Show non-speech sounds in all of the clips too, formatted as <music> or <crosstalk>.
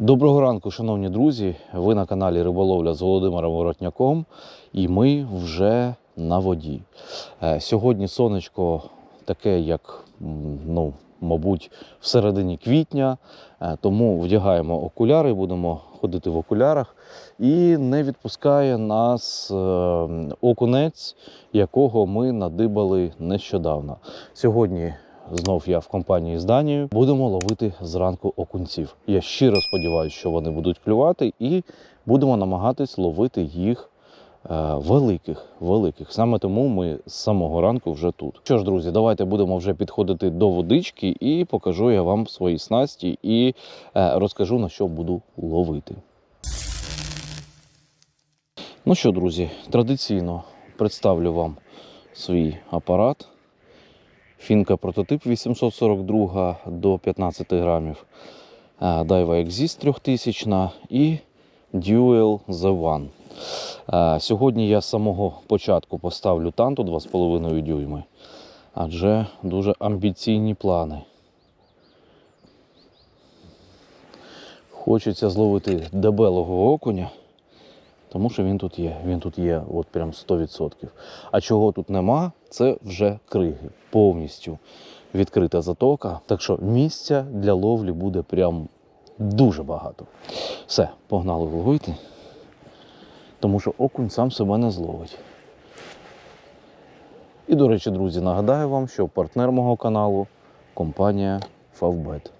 Доброго ранку, шановні друзі. Ви на каналі Риболовля з Володимиром Воротняком, і ми вже на воді. Е, Сьогодні сонечко таке, як ну, мабуть, в середині квітня, е, тому вдягаємо окуляри, будемо ходити в окулярах. І не відпускає нас е, окунець, якого ми надибали нещодавно. Сьогодні Знов я в компанії з Данією. Будемо ловити зранку окунців. Я щиро сподіваюся, що вони будуть клювати, і будемо намагатись ловити їх е, великих. великих. Саме тому ми з самого ранку вже тут. Що ж, друзі, давайте будемо вже підходити до водички і покажу я вам свої снасті і е, розкажу на що буду ловити. Ну що, друзі, традиційно представлю вам свій апарат. Фінка прототип 842 до 15 грамів. Е, Daiwa Exist 3000 і Dual The One. Е, Сьогодні я з самого початку поставлю танту 2,5 дюйми, адже дуже амбіційні плани. Хочеться зловити дебелого окуня, тому що він тут є. Він тут є от прям 100%. А чого тут нема, це вже криги. Повністю відкрита затока. Так що місця для ловлі буде прям дуже багато. Все, погнали ловити. Тому що окунь сам себе не зловить. І, до речі, друзі, нагадаю вам, що партнер мого каналу компанія Favbet.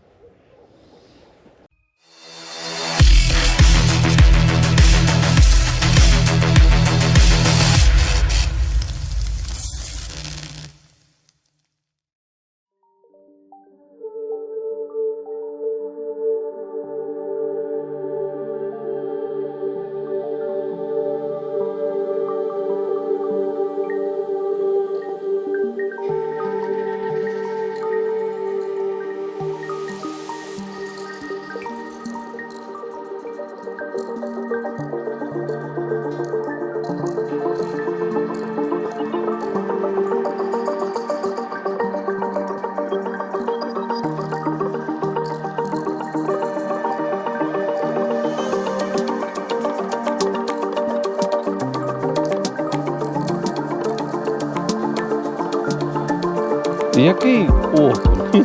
Який окунь? <laughs>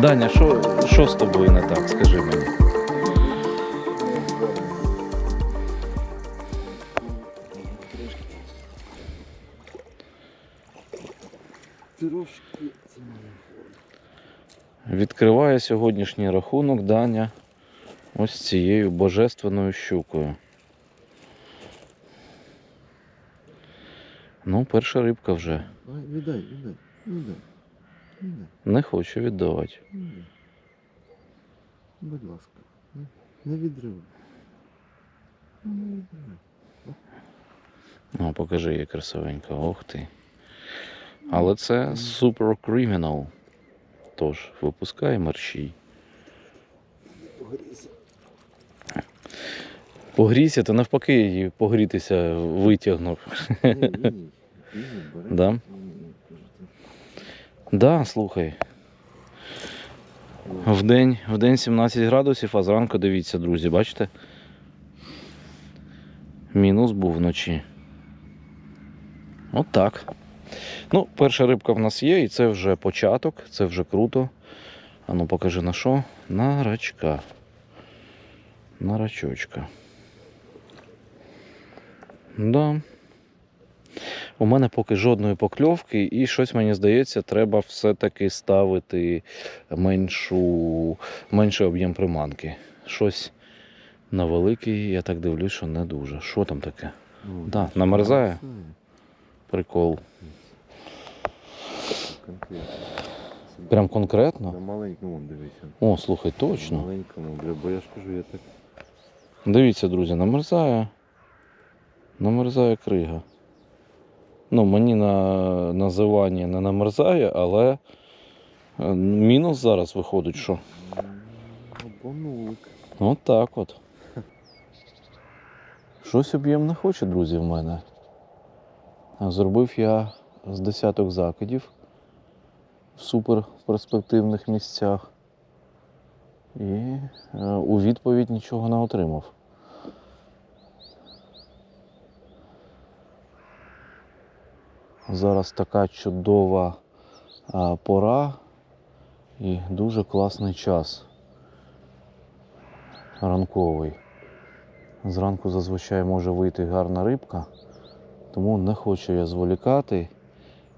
Даня, що, що з тобою не так, скажи мені? Відкриває сьогоднішній рахунок Даня ось цією божественною щукою. Ну, перша рибка вже. Віддай, віддай, віддай. Віддай, Не хочу віддавати. Будь ласка, не- відривай. Не відривай. Ну, покажи, як красивенька. Ох ти. Але це Super Criminal. Тож, випускай мерщій. Погрійся. Погрійся, то навпаки її погрітися витягнув. Ні, ні. Да? Кажу, Да, слухай. В день, в день 17 градусів, а зранку дивіться, друзі, бачите? Мінус був вночі. От так. Ну, перша рибка в нас є, і це вже початок, це вже круто. А ну покажи на що? На рачка. На рачочка. Да. У мене поки жодної покльовки, і щось мені здається, треба все-таки ставити меншу, менший об'єм приманки. Щось на великий, я так дивлюсь, що не дуже. Що там таке? Ну, Да, намерзає? Прикол. Конкретно. Прям конкретно? На маленькому дивися. О, слухай, На точно. маленькому, бо я ж кажу, я так. Дивіться, друзі, намерзає. Намерзає крига. Ну, мені на називання не намерзає, але е, мінус зараз виходить, що. От так от. Щось об'єм не хоче, друзі, в мене. Зробив я з десяток закидів в супер перспективних місцях. і е, у відповідь нічого не отримав. Зараз така чудова пора і дуже класний час. Ранковий. Зранку зазвичай може вийти гарна рибка, тому не хочу я зволікати.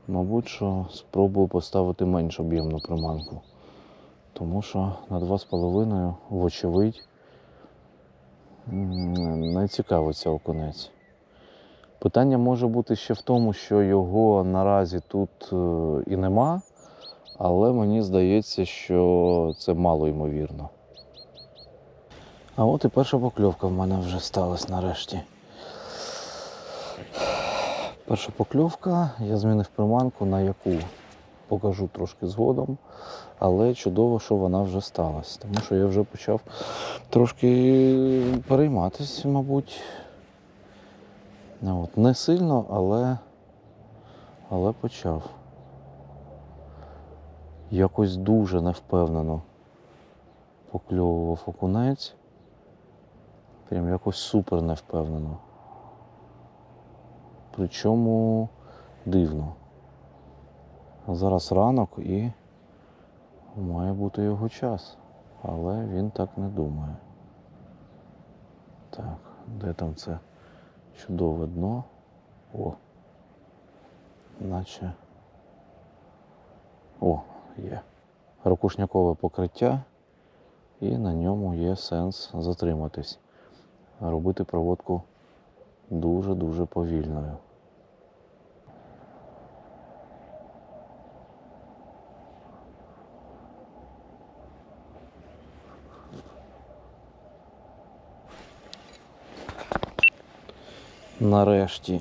Мабуть, що спробую поставити менш об'ємну приманку. Тому що на 2,5, вочевидь, не цікавиться окунець. Питання може бути ще в тому, що його наразі тут е, і нема, але мені здається, що це мало ймовірно. А от і перша покльовка в мене вже сталася нарешті. Перша покльовка, я змінив приманку, на яку покажу трошки згодом, але чудово, що вона вже сталася, тому що я вже почав трошки перейматися, мабуть. Ну, От, не сильно, але, але почав. Якось дуже невпевнено покльовував окунець. Прям якось супер невпевнено. Причому дивно. Зараз ранок і має бути його час. Але він так не думає. Так, де там це чудове дно? О. Наче. О, є. Ракушнякове покриття, і на ньому є сенс затриматись. Робити проводку дуже-дуже повільною. Нарешті.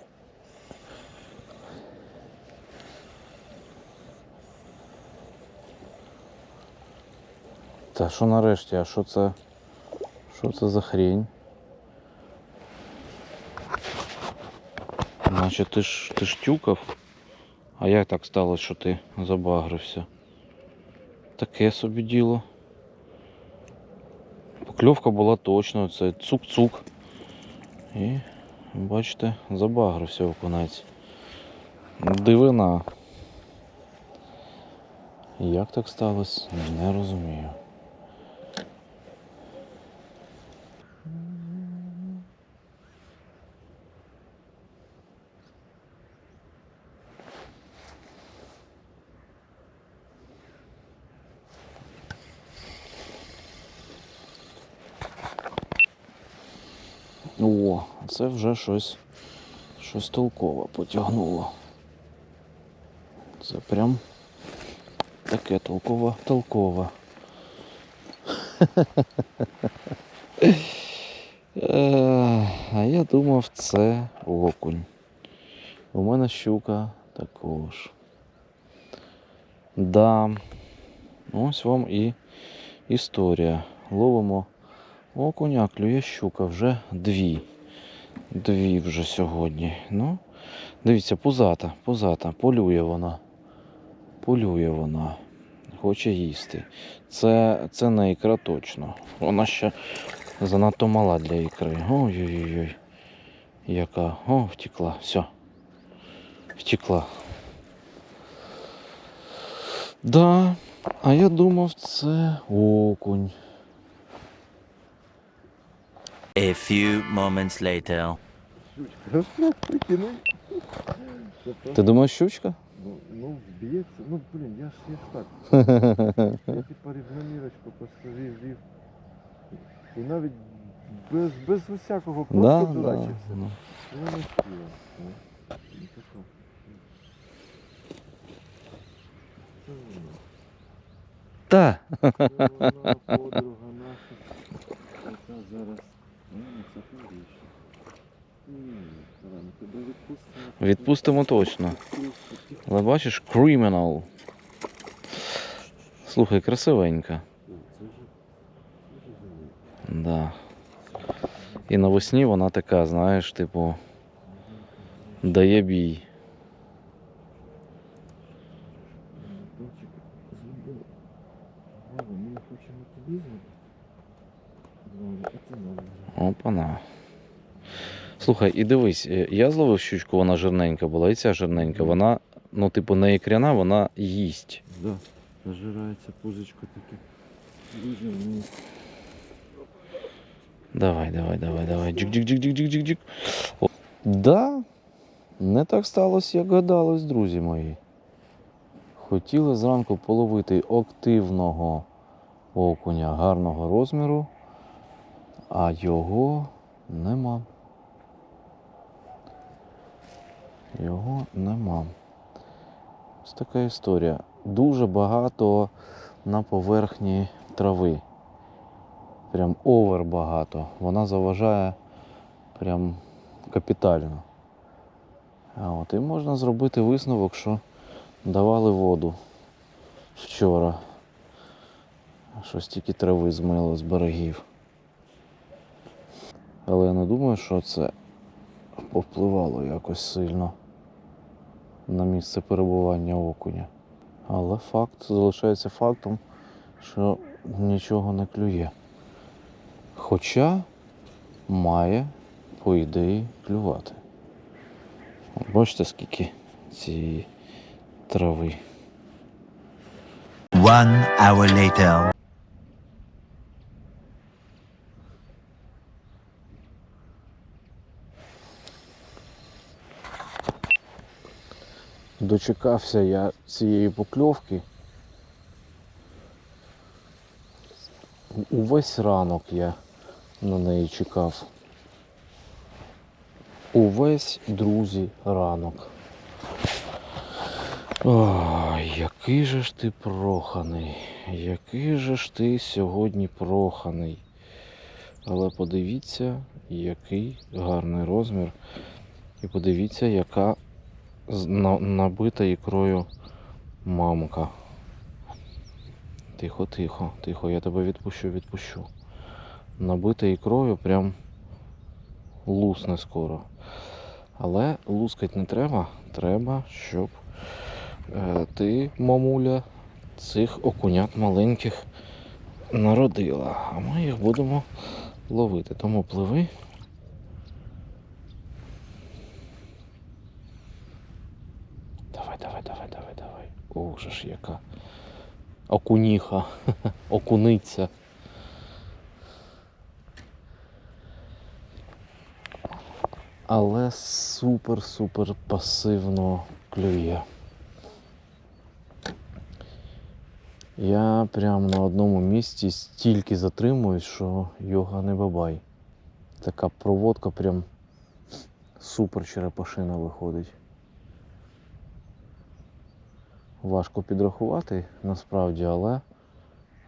Та що нарешті? А що це? Що це за хрень? Наче ти ж ти ж тюкав. А як так сталося, що ти забагрився? Таке собі діло. Покльовка була точно, це цук-цук. І, бачите, забагрився окунець. Дивина. Як так сталося, не розумію. О, це вже щось, щось толкове потягнуло. Це прям таке толкове, толкове. Е, А я думав, це окунь. У мене щука також. Да. Ось вам і історія. Ловимо окуня, клює щука вже дві. Дві вже сьогодні. Ну, дивіться, пузата, пузата, полює вона. Полює вона. Хоче їсти. Це, це не ікра точно. Вона ще занадто мала для ікри. Ой-ой-ой. Яка. О, втекла. Все. Втекла. Да, а я думав, це окунь. A few moments later. Ти думаєш, щучка? ну, ну, вб'ється. Ну, блін, я ж я ж так. <laughs> Я типа рівномірочку поставив вів. І навіть без, без усякого просто Да, да. дурачився. ну. Ну, не спіла. Ну, і тако. Це вона. Та. Це вона, подруга наша. Яка зараз. Відпустимо. Точно. Але бачиш, кримінал. Слухай, красивенька. Да. І навесні вона така, знаєш, типу, дає бій. Слухай, і дивись, е, я зловив щучку, вона жирненька була, і ця жирненька. Вона, ну, типу, не ікряна, вона їсть. Да, нажирається пузичко таке. Дуже мені. Давай, давай, давай, давай. джик джик джик джик джик джик джик О, Да, не так сталося, як гадалось, друзі мої. Хотіли зранку половити активного окуня гарного розміру, а його нема. Його нема. Ось така історія. Дуже багато на поверхні трави прям овер багато. Вона заважає прям капітально. А от, і можна зробити висновок, що давали воду вчора. Щось тільки трави змило з берегів. Але я не думаю, що це повпливало якось сильно на місце перебування окуня. Але факт залишається фактом, що нічого не клює. Хоча має, по ідеї, клювати. Бачите, скільки цієї трави. One hour later. Дочекався я цієї покльовки. Увесь ранок я на неї чекав. Увесь, друзі, ранок. Ой, який же ж ти проханий, який же ж ти сьогодні проханий. Але подивіться, який гарний розмір. І подивіться, яка набита ікрою мамка. Тихо, тихо, тихо, я тебе відпущу, відпущу. Набита ікрою прям лусне скоро. Але лускать не треба. Треба, щоб е, ти, мамуля, цих окунят маленьких народила. А ми їх будемо ловити. Тому пливи. Давай, давай, давай, давай, Ж яка. Окуніха, <laughs> окуниця. Але супер-супер пасивно клює. Я прям на одному місці стільки затримуюсь, що йога не бабай. Така проводка прям супер черепашина виходить. Важко підрахувати насправді, але,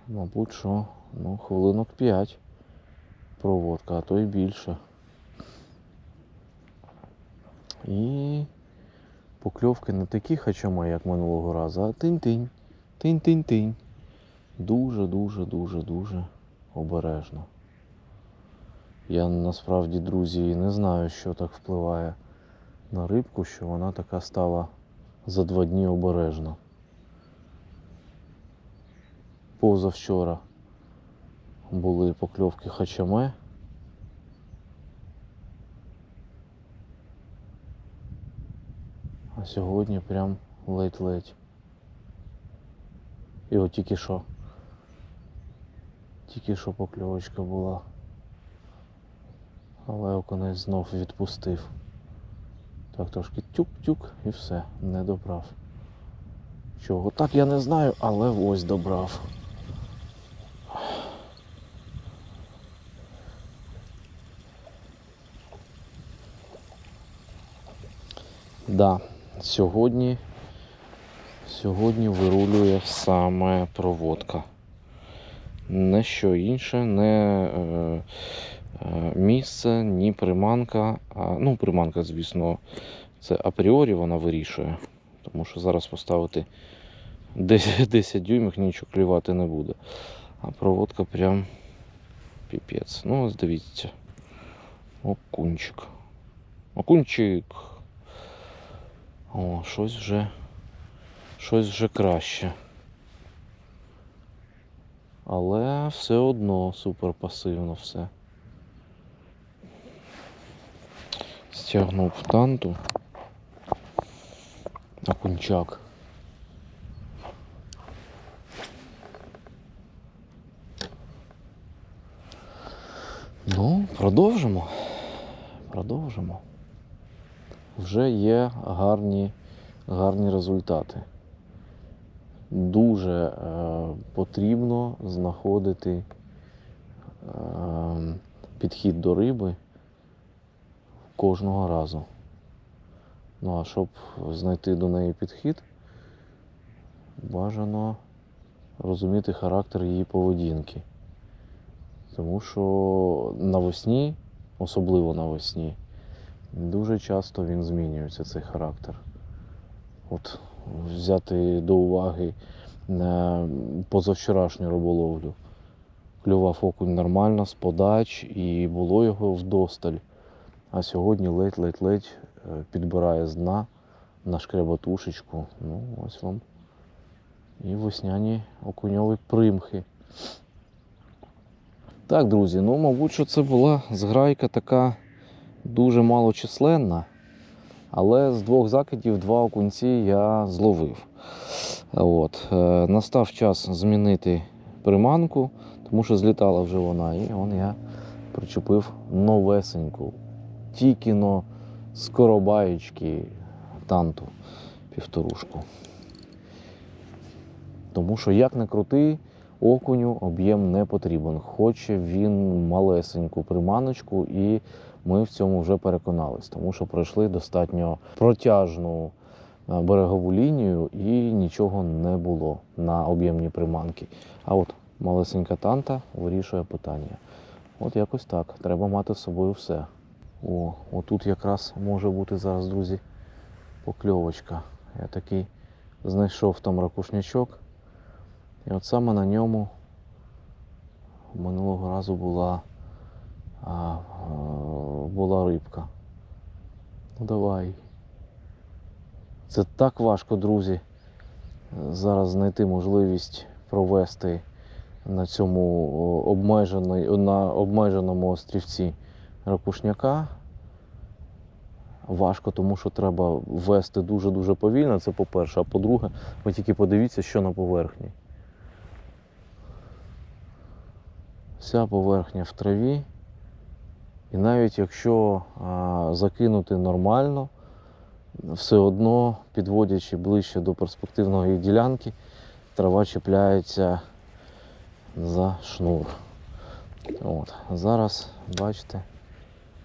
мабуть, що ну, хвилинок 5 проводка, а то й більше. І покльовки не такі хачами, як минулого разу, а тинь-тинь, тинь-тинь-тинь. Дуже, дуже, дуже, дуже обережно. Я насправді, друзі, не знаю, що так впливає на рибку, що вона така стала за два дні обережна. Позавчора були покльовки хачаме. А сьогодні прям ледь-ледь. І от тільки що. Тільки що покльовочка була. Але оконець знов відпустив. Так трошки тюк-тюк і все, не добрав. Чого? Так я не знаю, але ось добрав. Да, сьогодні, сьогодні вирулює саме проводка. Не що інше, не е, е, місце, ні приманка. А, ну, приманка, звісно, це апріорі вона вирішує. Тому що зараз поставити 10, 10 <laughs> дюймів нічого клювати не буде. А проводка прям піпець. Ну, ось дивіться. Окунчик. Окунчик. О, щось вже щось вже краще. Але все одно супер пасивно все. Стягнув танту на кунчак. Ну, продовжимо. Продовжимо. Вже є гарні, гарні результати. Дуже е, потрібно знаходити е, підхід до риби кожного разу. Ну а щоб знайти до неї підхід, бажано розуміти характер її поведінки. Тому що навесні, особливо навесні, дуже часто він змінюється, цей характер. От взяти до уваги е, позавчорашню риболовлю. Клював окунь нормально, з подач, і було його вдосталь. А сьогодні ледь-ледь-ледь е, підбирає з дна на шкребатушечку. Ну, ось вам. І весняні окуньові примхи. Так, друзі, ну, мабуть, що це була зграйка така дуже малочисленна. Але з двох закидів два окунці я зловив. От. е, Настав час змінити приманку, тому що злітала вже вона. І он я причепив новесеньку. Тільки но з коробаєчки танту півторушку. Тому що як не крути, окуню об'єм не потрібен. Хоче він малесеньку приманочку, і ми в цьому вже переконались, тому що пройшли достатньо протяжну е, берегову лінію і нічого не було на об'ємні приманки. А от малесенька танта вирішує питання. От якось так. Треба мати з собою все. О, отут якраз може бути зараз, друзі, покльовочка. Я такий знайшов там ракушнячок. І от саме на ньому минулого разу була, а, е, була рибка. Ну давай. Це так важко, друзі, зараз знайти можливість провести на цьому на обмеженому острівці ракушняка. Важко, тому що треба вести дуже-дуже повільно, це по-перше. А по-друге, ви тільки подивіться, що на поверхні. Вся поверхня в траві. І навіть якщо закинути нормально, все одно, підводячи ближче до перспективної ділянки, трава чіпляється за шнур. От. Зараз, бачите,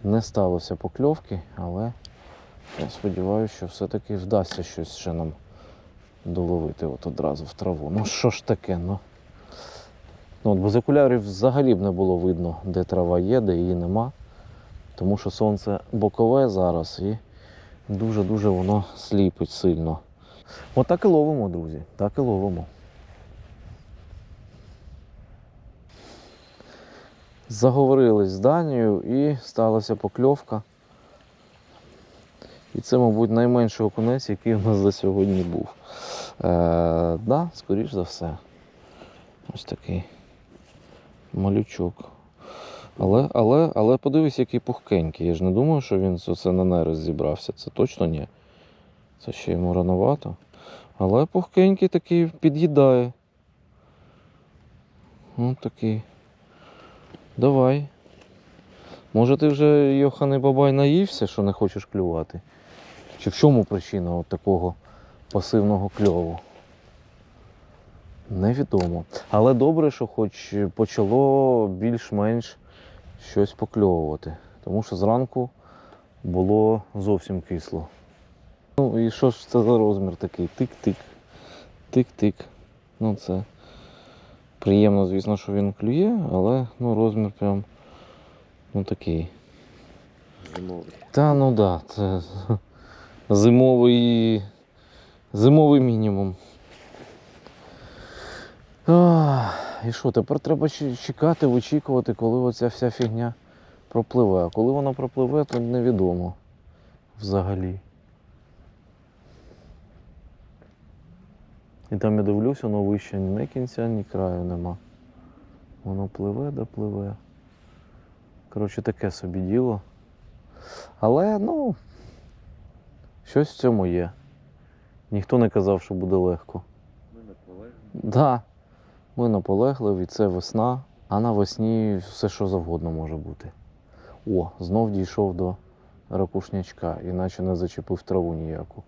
не сталося покльовки, але я сподіваюся, що все-таки вдасться щось ще нам доловити от одразу в траву. Ну що ж таке, ну. Ну, от без окулярів взагалі б не було видно, де трава є, де її нема. Тому що сонце бокове зараз і дуже-дуже воно сліпить сильно. От так і ловимо, друзі. Так і ловимо. Заговорились з Данією і сталася покльовка. І це, мабуть, найменший окунець, який у нас за сьогодні був. Е, да, скоріш за все. Ось такий малючок. Але, але, але подивись, який пухкенький. Я ж не думаю, що він це на нерест зібрався. Це точно ні. Це ще йому рановато. Але пухкенький такий під'їдає. Ось такий. Давай. Може ти вже, Йоханий Бабай, наївся, що не хочеш клювати? Чи в чому причина от такого пасивного кльову? Невідомо. Але добре, що хоч почало більш-менш щось покльовувати. Тому що зранку було зовсім кисло. Ну і що ж це за розмір такий? Тик-тик. Тик-тик. Ну це приємно, звісно, що він клює, але ну, розмір прям ну такий. Зимовий. Та ну да, це зимовий, зимовий мінімум. І що, тепер треба чекати, вичікувати, коли оця вся фігня пропливе. А коли вона пропливе, то невідомо взагалі. І там я дивлюся, воно вище ні кінця, ні краю нема. Воно пливе да пливе. Коротше, таке собі діло. Але ну, щось в цьому є. Ніхто не казав, що буде легко. Ми не наполегли. Да, ми наполегливі, це весна, а навесні все що завгодно може бути. О, знов дійшов до ракушнячка, іначе не зачепив траву ніяку.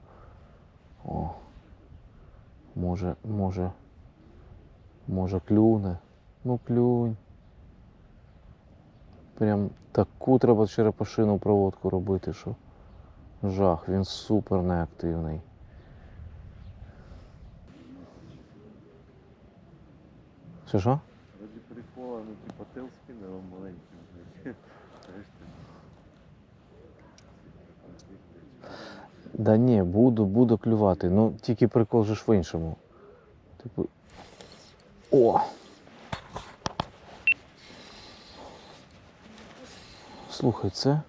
О. Може, може, може клюне. Ну клюнь. Прям таку треба черепашину проводку робити, що жах, він супер неактивний. Що що? Раді прикола, ну типа тел спінером маленьким. Да ні, буду, буду клювати. Ну, тільки прикол же ж в іншому. Типу. О! Слухай, це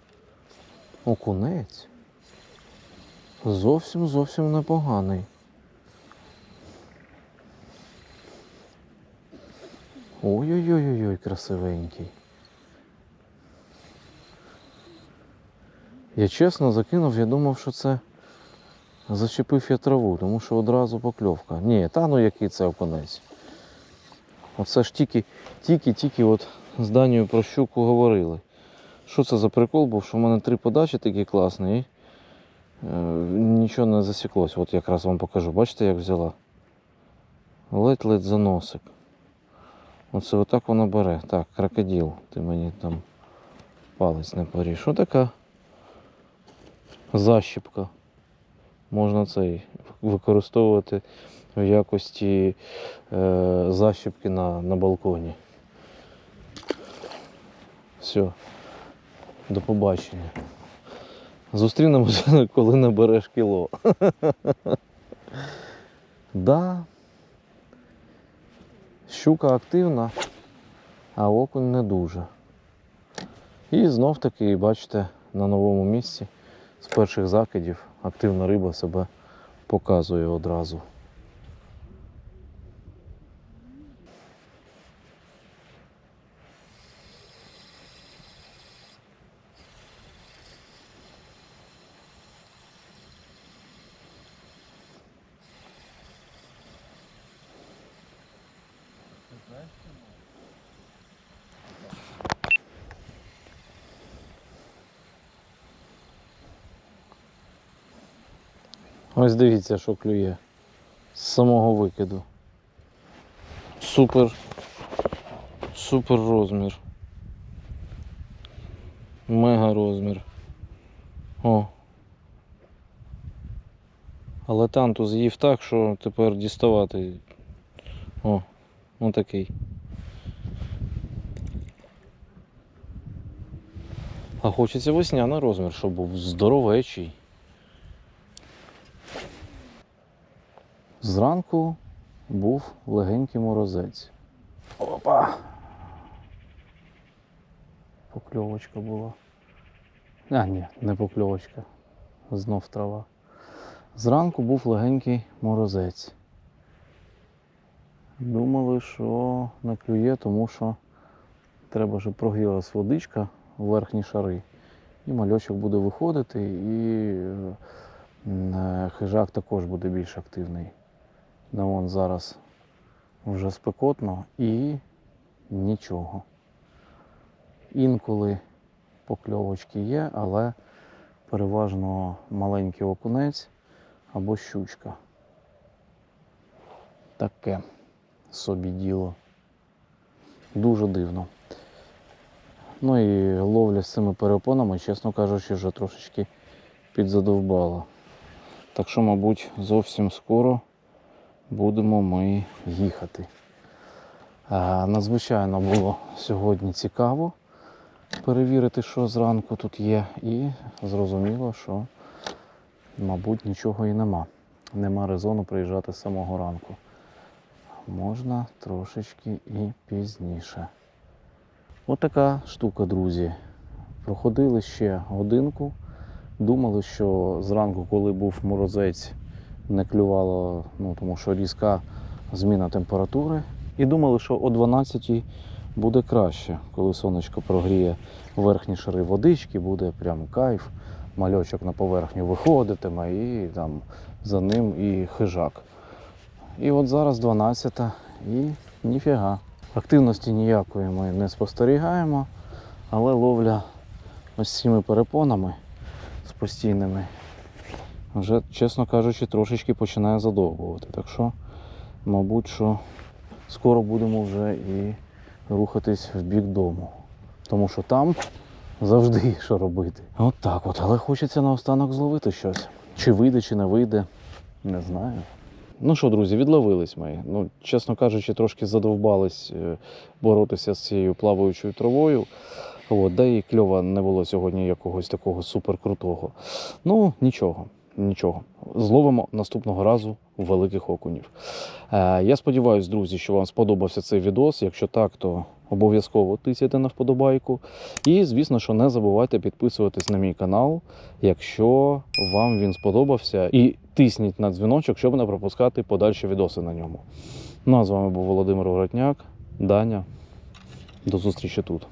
окунець. Зовсім зовсім непоганий. Ой-ой-ой-ой, красивенький. Я чесно закинув, я думав, що це зачепив я траву, тому що одразу покльовка. Ні, та ну який це окунець. Оце ж тільки, тільки, тільки от з Данією про щуку говорили. Що це за прикол був, що в мене три подачі такі класні і е, нічого не засіклося. От якраз вам покажу. Бачите, як взяла? Ледь-ледь за носик. Оце отак вона бере. Так, крокодил, ти мені там палець не поріж. Що така защіпка? Можна цей використовувати в якості е, защіпки на, на балконі. Все. До побачення. Зустрінемося, <laughs> коли набереш кіло. <laughs> да. Щука активна, а окунь не дуже. І знов таки, бачите, на новому місці з перших закидів активна риба себе показує одразу. Дивіться, що клює з самого викиду. Супер. Супер розмір. Мега розмір. О. Але танту з'їв так, що тепер діставати. О, ну такий. А хочеться весняний розмір, щоб був здоровечий. Зранку був легенький морозець. Опа! Покльовочка була. А, ні, не покльовочка. Знов трава. Зранку був легенький морозець. Думали, що не клює, тому що треба, щоб прогрілась водичка в верхні шари. І мальочок буде виходити, і е, е, хижак також буде більш активний. Да вон зараз вже спекотно і нічого. Інколи покльовочки є, але переважно маленький окунець або щучка. Таке собі діло. Дуже дивно. Ну і ловля з цими перепонами, чесно кажучи, вже трошечки підзадовбала. Так що, мабуть, зовсім скоро будемо ми їхати. Надзвичайно було сьогодні цікаво перевірити, що зранку тут є, і зрозуміло, що, мабуть, нічого і нема. Нема резону приїжджати з самого ранку. Можна трошечки і пізніше. От штука, друзі. Проходили ще годинку. Думали, що зранку, коли був морозець, не клювало, ну, тому що різка зміна температури. І думали, що о 12 буде краще, коли сонечко прогріє верхні шари водички, буде прям кайф. Мальочок на поверхню виходитиме і там за ним і хижак. І от зараз 12 і ніфіга. Активності ніякої ми не спостерігаємо, але ловля ось цими перепонами з постійними вже, чесно кажучи, трошечки починає задовбувати. Так що, мабуть, що скоро будемо вже і рухатись в бік дому. Тому що там завжди є що робити. От так от, але хочеться наостанок зловити щось. Чи вийде, чи не вийде, не знаю. Ну що, друзі, відловились ми. Ну, чесно кажучи, трошки задовбались е, боротися з цією плаваючою травою. От, да і кльова не було сьогодні якогось такого суперкрутого. Ну, нічого, нічого. Зловимо наступного разу великих окунів. Е, я сподіваюся, друзі, що вам сподобався цей відос. Якщо так, то обов'язково тисяйте на вподобайку. І, звісно, що не забувайте підписуватись на мій канал, якщо вам він сподобався. І тисніть на дзвіночок, щоб не пропускати подальші відоси на ньому. Ну а з вами був Володимир Воротняк. Даня. До зустрічі тут.